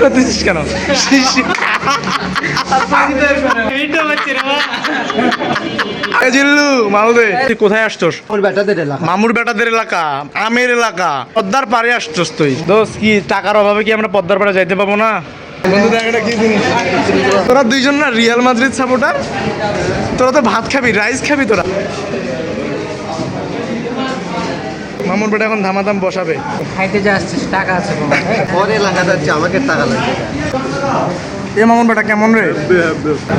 করতেছিস কেন? জিল্লু মালদে। তুই কোথায় আসছস? মামুর বেটাদের এলাকা আমের এলাকা পদ্মার আসছস তুই। দোষ কি টাকার অভাবে কি আমরা পদ্মার পাড়ে যাইতে পাবো না? তোরা দুইজন না রিয়াল মাদ্রিদ সাপোর্টার? তোরা তো ভাত খাবি রাইস খাবি তোরা। মামুর বেটা এখন ধামাধাম বসাবে। খাইতে যা আসছিস টাকা আছে পরে এলাকাতে হচ্ছে আমাকে টাকা লাগবে। এ মামুর বেটা কেমন রে?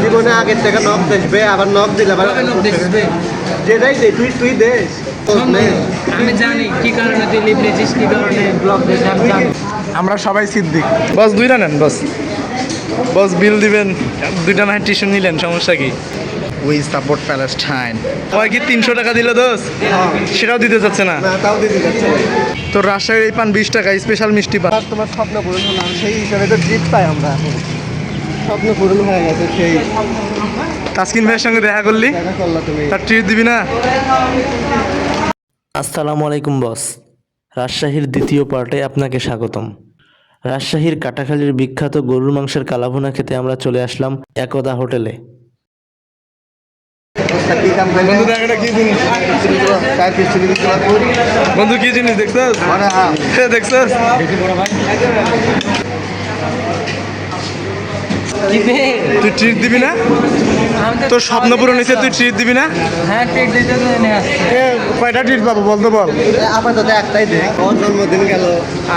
জীবনে আগের থেকে নখ দেখবে আবার নখ দিলে আবার যেটাই দে তুই তুই দেশ আমি জানি কি কারণে তুই লিভ নিয়েছিস কি কারণে ব্লগ দিয়েছিস আমি জানি। আমরা সবাই সিদ্দিক। বস দুইটা নেন বস। বস বিল দিবেন দুইটা না টিউশন নিলেন সমস্যা কি? উই সাপোর্ট প্যালেস্টাইন ওই কি তিনশো টাকা দিল দোষ? সেটাও দিতে যাচ্ছে না? না তাও দিতে যাচ্ছে না। তো রাজশাহীর এই পান বিশ টাকা স্পেশাল মিষ্টি পান। তোমার স্বপ্ন পূরণ হলো না সেই হিসাবে তো জিত পাই আমরা। স্বপ্ন পূরণ হয়ে গেছে সেই। তাসকিন ভাইয়ের সঙ্গে দেখা করলি? তার ট্রিট দিবি না? আসসালামু আলাইকুম বস। রাজশাহীর দ্বিতীয় পার্টে আপনাকে স্বাগতম। রাজশাহীর কাটাখালীর বিখ্যাত গরুর মাংসের কালাভুনা খেতে আমরা চলে আসলাম একদা হোটেলে। কি বন্ধু এটা কি জিনিস? চার পিস চিনি দিতে বন্ধু কি জিনিস দেখছস? মানে হ্যাঁ। হ্যাঁ দেখছস? তুই ট্রিট দিবি না? তোর স্বপ্ন পূরণ হয়েছে তুই ট্রিট দিবি না? হ্যাঁ ট্রিট দিতে কয়টা ট্রিট পাবো? বলতো বল। আপাতত একটাই দেখ ওর জন্মদিন গেল।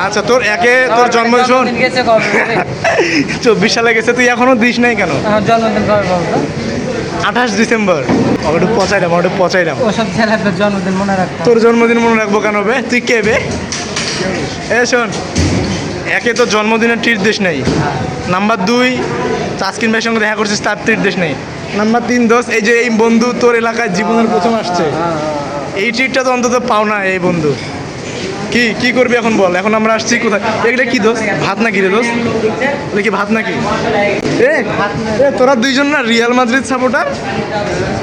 আচ্ছা তোর একে তোর জন্ম শোন। জন্মদিন গেছে কবে? রে? চব্বিশ সালে গেছে তুই এখনও দিস নাই কেন? জন্মদিন কবে বলতো? আঠাশ ডিসেম্বর। পচাইলাম ওটা পচাইলাম ওসব ছেলেদের জন্মদিন মনে তোর জন্মদিন মনে রাখব কেন বে? তুই কে বে? এ শোন। একে তো জন্মদিনের ট্রিট দেশ নেই। নাম্বার দুই তাসকিন ভাইয়ের সঙ্গে দেখা করছিস তার ট্রিট দেশ নেই। নাম্বার তিন দোষ এই যে এই বন্ধু তোর এলাকায় জীবনের প্রথম আসছে। এই ট্রিটটা তো অন্তত পাও না এই বন্ধু। কি কি করবি এখন বল? এখন আমরা আসছি কোথায়? এটা কি দোষ ভাত নাকি রে দোষ এটা কি ভাত নাকি? এ এ, তোরা দুইজন না রিয়াল মাদ্রিদ সাপোর্টার?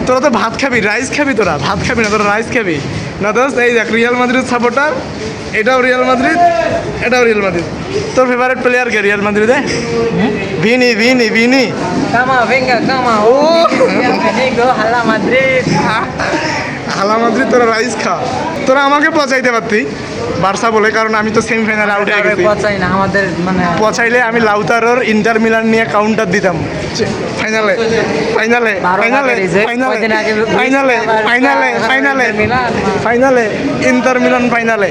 তোরা তো ভাত খাবি রাইস খাবি তোরা? ভাত খাবি না তোরা রাইস খাবি? না দোস্ত এই দেখ রিয়াল মাদ্রিদ সাপোর্টার এটাও রিয়াল মাদ্রিদ এটাও রিয়াল মাদ্রিদ। তোর ফেভারিট প্লেয়ার কে রিয়াল মাদ্রিদে? Vini Vini Vini. কামা ভেঙ্গা কামা ও! হালা মাদ্রিদ। হালা মাদ্রিদ তোরা রাইস খা। তোরা আমাকে পচাইতে পারতি। বার্সা বলে কারণ আমি তো সেমিফাইনালে আউট হয়ে গেছি। পচাই না আমাদের মানে পচাইলে আমি লাউতারোর ইন্টার মিলান নিয়ে কাউন্টার দিতাম। ফাইনালে ফাইনালে ফাইনালে ফাইনালে ফাইনালে ফাইনালে ফাইনালে ইন্টার মিলান। ফাইনালে ইন্টার মিলান ফাইনালে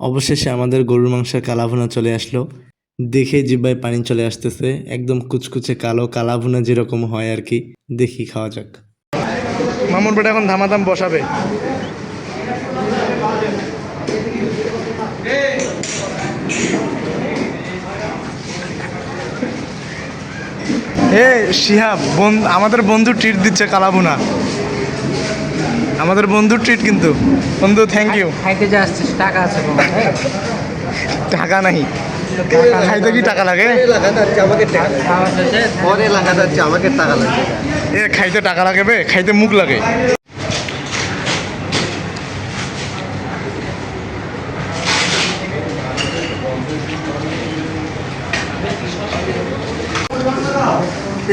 অবশেষে আমাদের গরুর মাংসের কালাভুনা চলে আসলো। দেখে জিব্বায় পানি চলে আসতেছে একদম কুচকুচে কালো কালাভুনা যেরকম হয় আর কি। দেখি খাওয়া যাক। মামুর বেটা এখন ধামাধাম বসাবে। হে শিহাব বন্ধু আমাদের বন্ধু ট্রিট দিচ্ছে কালাবুনা আমাদের বন্ধু ট্রিট কিন্তু। বন্ধু থ্যাংক ইউ খাইতে যা টাকা আছে কোনো টাকা নাই। খাইতে কি টাকা লাগে? এলাকাতে হচ্ছে আমাকে টাকা লাগবে এ খাইতে টাকা লাগে বে খাইতে মুখ লাগে।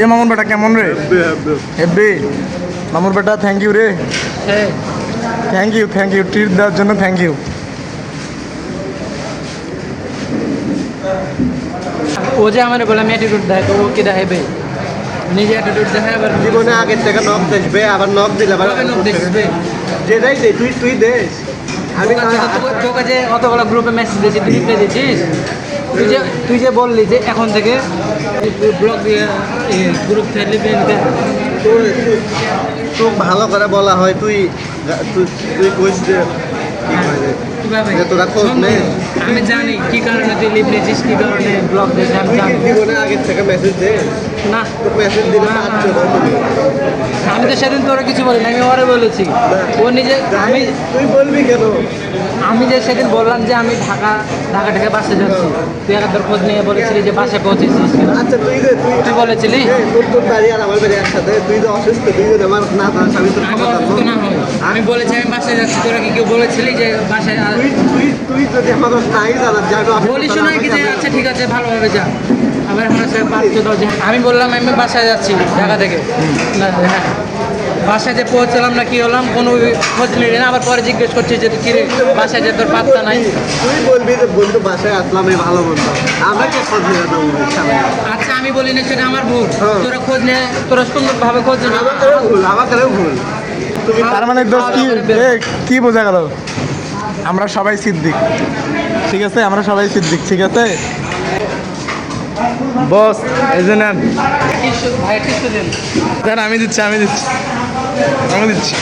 এ মামুন বেটা কেমন রে? হেব্বি। মামুর বেটা থ্যাংক ইউ রে। Thank you thank you treat দেওয়ার জন্য থ্যাংক ইউ ও যে আমার বললাম অ্যাটিটিউড দেয় তো ও কি দেখাবে নিজে অ্যাটিটিউড দেখায় আবার জীবনে আগের থেকে নখ দেখবে আবার নখ দিলে আবার লোক দেখবে? যেটাই দে তুই তুই দেশ আমি তোকে যে অতগুলো গ্রুপে মেসেজ দিয়েছি তুই রিপ্লাই দিয়েছিস? তুই যে তুই যে বললি যে এখন থেকে ব্লগ দিয়ে গ্রুপ থেকে নিতে। ভালো করে বলা হয় তুই তুই কইস যে? কীভাবে? তোরা খোঁজ শোন, আমি জানি কি কারণে তুই নিয়েছিস কি কারণে ব্লগ দিয়েছিস আমি জানি। জীবনে আগের থেকে মেসেজ দে। না। তোর মেসেজ দিলে তো আমি তো সেদিন তোরা কিছু বলিনি আমি ওরে বলেছি। ও নিজে আমি তুই বলবি কেন? আমি যে সেদিন বললাম যে আমি ঢাকা ঢাকা থেকে বাসে যাচ্ছি তুই একবার খোঁজ নিয়ে বলেছিলি যে বাসে পৌঁছেছিস আচ্ছা তুই যে তুই তুই বলেছিলি? তোর তোর বাড়ি আর আমার বাড়ি একসাথে তুই যে অসুস্থ তুই যদি আমার না আমি তোর আমি বলেছি আমি বাসে যাচ্ছি তোরা কি কেউ বলেছিলি যে বাসায় তুই যদি আমার নাই জানাস বলিস না কি যে আচ্ছা ঠিক আছে ভালোভাবে যা। আবার বাচ্চা আমি বললাম আমি বাসায় যাচ্ছি ঢাকা থেকে। না হ্যাঁ। বাসায় যে পৌঁছলাম না কি হলাম কোনো খোঁজ নিলি না আবার পরে জিজ্ঞেস করছি যে কি রে বাসায় যে তোর পাত্তা নাই? তুই বলবি যে বন্ধু বাসায় আসলাম এই ভালো বন্ধু। আমাকে খোঁজ নিয়ে দেবো আচ্ছা আমি বলি না সেটা আমার ভুল। হ্যাঁ। তোরা খোঁজ নে তোরা সুন্দরভাবে খোঁজ নে। আমাকেও ভুল আমাকেও ভুল। তুমি তার মানে দোষ কি? কি বোঝা গেল? আমরা সবাই সিদ্দিক। ঠিক আছে? আমরা সবাই সিদ্দিক, ঠিক আছে? বস দেন, আমি দিচ্ছি আমি দিচ্ছি। আমি দিচ্ছি।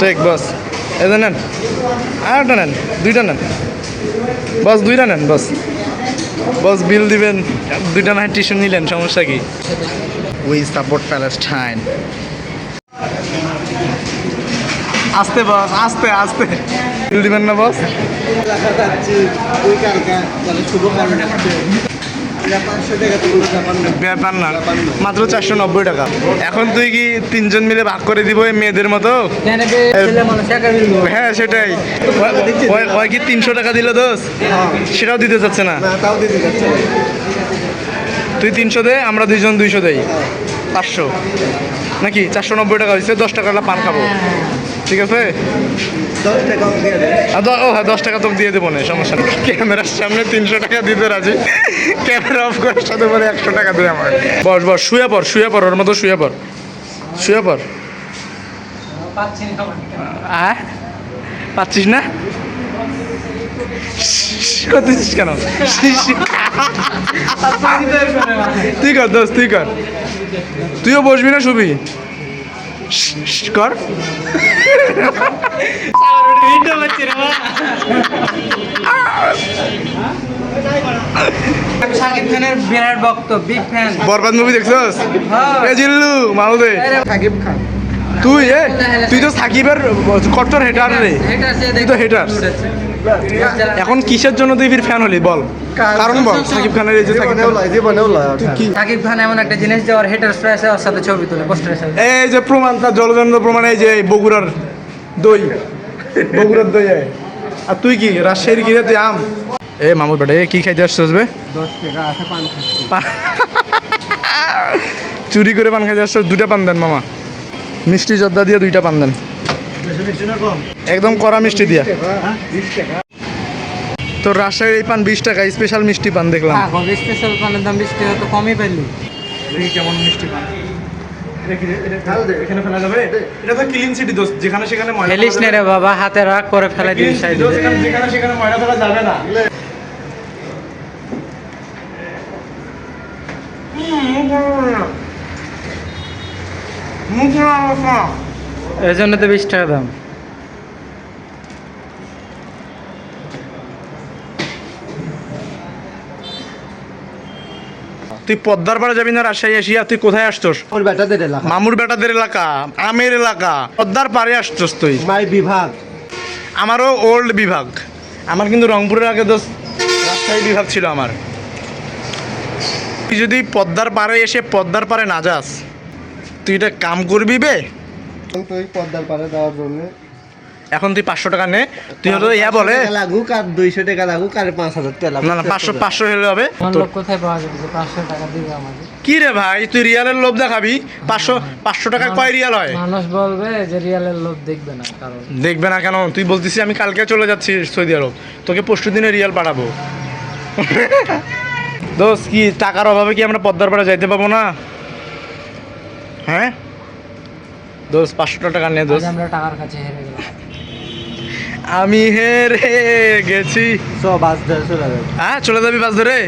ঠিক, বস। এই যে নেন। আর একটা নেন, দুইটা নেন। বস, দুইটা নেন, বস। বস, বিল দিবেন, দুইটা না টিউশন নিলেন, সমস্যা কি? উই সাপোর্ট প্যালেস্টাইন আস্তে বস আস্তে আস্তে। বিল দিবেন না বস ব্যাপার না মাত্র চারশো নব্বই টাকা। এখন তুই কি তিনজন মিলে ভাগ করে দিব এই মেয়েদের মতো। হ্যাঁ সেটাই। ওই- কি তিনশো টাকা দিল দোষ সেটাও দিতে চাচ্ছে না। তুই তিনশো দে আমরা দুইজন দুইশো দেই। পাঁচশো। নাকি? চারশো নব্বই টাকা দিচ্ছে দশ টাকা পান খাব। ঠিক আছে? ও হ্যাঁ দশ টাকা তোকে দিয়ে দেবো না সমস্যা নেই। ক্যামেরার সামনে তিনশো টাকা দিতে রাজি। ক্যামেরা অফ করার সাথে বলে একশো টাকা দিয়ে আমার। বস বস শুয়ে পর শুয়ে পর ওর মতো শুয়ে পর শুয়ে পর আহ? পাচ্ছিস না? করতেছিস কেন? তুই কর দোস্ত তুই কর। তুইও বসবি না শুবি? কর বরবাদ মুভি দেখছস? হ্যাঁ। জিল্লু মালদে। সাকিব খান। তুই এ? তুই তো সাকিবের কট্টর হেটার রে। তুই তো haters। এখন কিসের জন্য তুই ফ্যান হলি? বল। কারণ বল। সাকিব খানের এই যে সাকিব জীবনেও ওটা। সাকিব খান এমন একটা জিনিস যে ওর হেটার আছে ওর সাথে ছবি তুলে পোস্টারের সাথে। এই যে প্রমাণ তার জলজন্ড প্রমাণ এই যে বগুড়ার দই। বগুড়ার দই। আর তুই কি? রাজশাহীর কি তুই আম? এ মামুর বেটা এ কি খাইতে আসছিস বে? দশ টাকা আছে পান খাচ্ছি। চুরি করে পান খাইতে আসছিস দুটা পান দেন মামা। মিষ্টি জর্দা দিয়ে দুইটা পান দেন। একদম কড়া মিষ্টি দিয়া। হ্যাঁ? তো রাজশাহীর এই পান বিশ টাকা স্পেশাল মিষ্টি পান দেখলাম। স্পেশাল পানের দাম বিশ টাকা তো কমই পেলি দেখি কেমন মিষ্টি পান? এখানে ফেলা যাবে? এটা তো ক্লিন সিটি দোস্ত যেখানে সেখানে ময়লা ফেলিস ফেলা নে রে বাবা হাতে রাখ করে ফেলে Clean দিস যেখানে যেখানে সেখানে ময়লা ফেলা যাবে না। মুখ না এই জন্য তো বিশ টাকা দাম। তুই পদ্মার পাড়ে যাবি না রাজশাহী আসিয়া? তুই কোথায় এলাকা। মামুর বেটাদের এলাকা আমের এলাকা পদ্মার পাড়ে আসছস তুই। মাই বিভাগ। আমারও ওল্ড বিভাগ। আমার কিন্তু রংপুরের আগে তো রাজশাহী বিভাগ ছিল আমার। তুই যদি পদ্মার পাড়ে এসে পদ্মার পাড়ে না যাস তুই এটা কাম করবি বে? তুই পদ্মার পারে দেওয়ার জন্য। এখন তুই পাঁচশো টাকা নে। তুই হয়তো ইয়া বলে। লাগুক আর দুইশো টাকা লাগুক আর পাঁচ হাজার টাকা লাগুক। না না পাঁচশো পাঁচশো হলে হবে। কোথায় পাওয়া যাবে পাঁচশো টাকা দিবে আমাকে? কি রে ভাই তুই রিয়ালের লোভ দেখাবি? পাঁচশো পাঁচশো টাকা কয় রিয়াল হয়? মানুষ বলবে যে রিয়ালের লোভ দেখবে না কারণ দেখবে না কেন? তুই বলতিস আমি কালকে চলে যাচ্ছি সৌদি আরব। তোকে পরশু দিনে রিয়াল পাঠাবো। দোস্ত কি টাকার অভাবে কি আমরা পদ্মার পাড়ে যাইতে পাবো না? হ্যাঁ? দোস্ত পাঁচশো টাকা নে দোষ আমরা টাকার কাছে হেরে গেলাম। আমি হেরে গেছি। সব বাস ধরে চলে যাবে। হ্যাঁ চলে যাবি বাস ধরে?